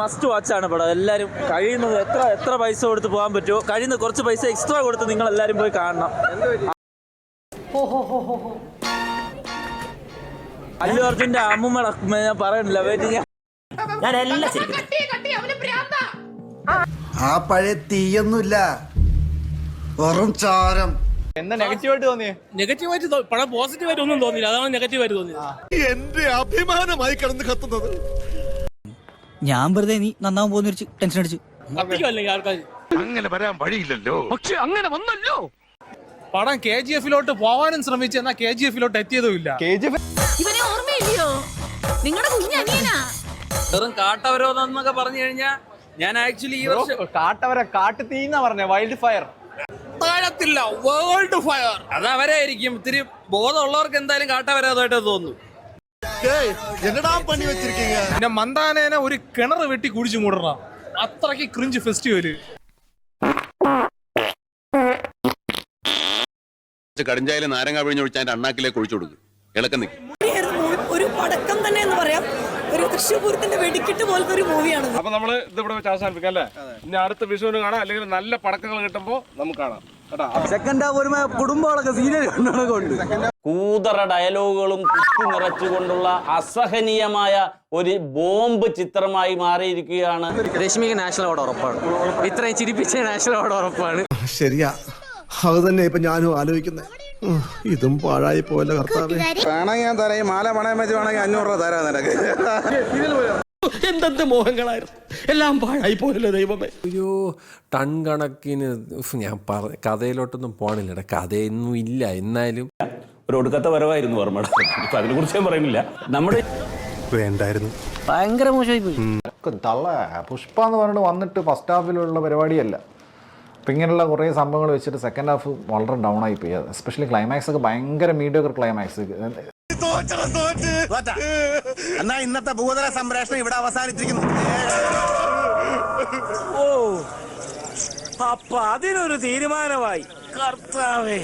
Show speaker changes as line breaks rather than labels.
Must watch ആണ് പടം? എല്ലാവരും കഴിയുന്നത് എത്ര എത്ര പൈസ കൊടുത്ത് പോകാൻ പറ്റുമോ? കഴിയുന്ന കുറച്ച് പൈസ എക്സ്ട്രാ കൊടുത്ത് നിങ്ങൾ എല്ലാവരും പോയി കാണണം. അല്ലു അർജുന്റെ അമ്മമ്മ ഞാൻ പറയണില്ല വെയിറ്റ് ഞാൻ
ഞാൻ എല്ലാം ശരിക്കും
ആ പഴയ തീയൊന്നുമില്ല. വെറും ചാരം.
എന്താ നെഗറ്റീവായിട്ട് തോന്നിയേ?
നെഗറ്റീവായിട്ട് പടം പോസിറ്റീവായിട്ട് ഒന്നും തോന്നിയില്ല. അതാണ് നെഗറ്റീവായിട്ട് തോന്നിയത്.
എന്റെ അഭിമാനമായി കിടന്ന് കത്തുന്നത്.
ഞാൻ വെറുതെ നീ നന്നാവാൻ പോകുന്ന ടെൻഷൻ അടിച്ചു.
ആൾക്കാർ
അങ്ങനെ വരാൻ വഴിയില്ലല്ലോ.
പക്ഷെ അങ്ങനെ വന്നല്ലോ. പടം കെ ജി എഫിലോട്ട് പോവാനും ശ്രമിച്ചു എന്നാൽ കെ ജി എഫിലോട്ട് എത്തിയതും ഇല്ല.
കെ ജി എഫ്
ഇവനെ ഓർമ്മയില്ലയോ? നിങ്ങളുടെ കുഞ്ഞനിയനാ
വെറും കാട്ടവരോധം എന്നൊക്കെ പറഞ്ഞു കഴിഞ്ഞാൽ ഞാൻ ആക്ച്വലി ഈ വർഷം
കാട്ടവര പറഞ്ഞേ വൈൽഡ് ഫയർ
താഴത്തില്ല വേൾഡ് ഫയർ
അത് അവരായിരിക്കും ഇത്തിരി ബോധമുള്ളവർക്ക് എന്തായാലും കാട്ടവരാതായിട്ട് തോന്നുന്നു.
പണി വെച്ചിരിക്കീங்க
പിന്നെ മന്ദാനേനെ ഒരു കിണർ വെട്ടി കുടിച്ചു മൂടണം. അത്രയ്ക്ക് ക്രിഞ്ച് ഫെസ്റ്റിവൽ
കടിഞ്ചായാലും നാരങ്ങ പിഴിഞ്ഞൊഴിച്ച് അതിന്റെ അണ്ണാക്കിലേക്ക് ഒഴിച്ചു കൊടുക്കും. ഇളക്കം നിൽക്കും
ഒരു പടക്കം തന്നെ എന്ന് പറയാം. ഒരു തൃശ്ശൂർ പൂരത്തിന്റെ വെടിക്കെട്ട് പോലത്തെ ഒരു മൂവിയാണ്
അപ്പൊ നമ്മൾ ഇത് ഇവിടെ വെച്ച് അവസാനിപ്പിക്കാം അല്ലേ? ഇനി അടുത്ത വിഷുവിന് കാണാം അല്ലെങ്കിൽ നല്ല പടക്കങ്ങൾ കിട്ടുമ്പോ നമുക്ക് കാണാം.
സെക്കൻഡ് ഹാഫ് കുടുംബങ്ങളൊക്കെ സീരിയൽ കൊണ്ട്
കൂതറ ഡയലോഗുകളും കുത്തി നിറച്ചുകൊണ്ടുള്ള അസഹനീയമായ ഒരു ബോംബ് ചിത്രമായി മാറിയിരിക്കുകയാണ്.
രശ്മിക്ക് നാഷണൽ അവാർഡ് ഉറപ്പാണ്. ഇത്രയും ചിരിപ്പിച്ച നാഷണൽ അവാർഡ് ഉറപ്പാണ്.
ശരിയാ. അത് തന്നെ ഇപ്പൊ ഞാനും ആലോചിക്കുന്നത് ഇതും പാഴായി പോയല്ലോ കർത്താവേ.
വേണമെങ്കിൽ ഞാൻ തരാം. ഈ മാല പണയം വെച്ച് വേണമെങ്കിൽ അഞ്ഞൂറ് രൂപ തരാം നിനക്ക്.
എന്തെന്ത് മോഹങ്ങളായിരുന്നു? എല്ലാം പാഴായി പോയല്ലോ ദൈവമേ.
അയ്യോ ടൺ കണക്കിന് ഉഫ്, ഞാൻ പറ കഥയിലോട്ടൊന്നും പോണില്ലട. കഥയൊന്നും ഇല്ല എന്നാലും.
ഒരു ഒടുക്കത്തെ വരവായിരുന്നു ഓർമ്മ ഇപ്പൊ അതിനെ കുറിച്ച് ഞാൻ പറയുന്നില്ല. നമ്മുടെ
വേണ്ടായിരുന്നു
ഭയങ്കര മോശമായി പോയി
തള്ള. പുഷ്പ എന്ന് പറഞ്ഞിട്ട് വന്നിട്ട് ഫസ്റ്റ് ഹാഫിലുള്ള പരിപാടിയല്ല. അപ്പം ഇങ്ങനെയുള്ള കുറേ സംഭവങ്ങൾ വെച്ചിട്ട് സെക്കൻഡ് ഹാഫ് വളരെ ഡൗൺ ആയി പോയി എസ്പെഷ്യലി ക്ലൈമാക്സ് ഒക്കെ ഭയങ്കര മീഡിയോക്കർ ക്ലൈമാക്സ്
എന്നാ ഇന്നത്തെ ഭൂതല സംപ്രേഷണം ഇവിടെ അവസാനിച്ചിരിക്കുന്നു ഓ
അപ്പൊ അതിനൊരു തീരുമാനമായി. കർത്താവേ.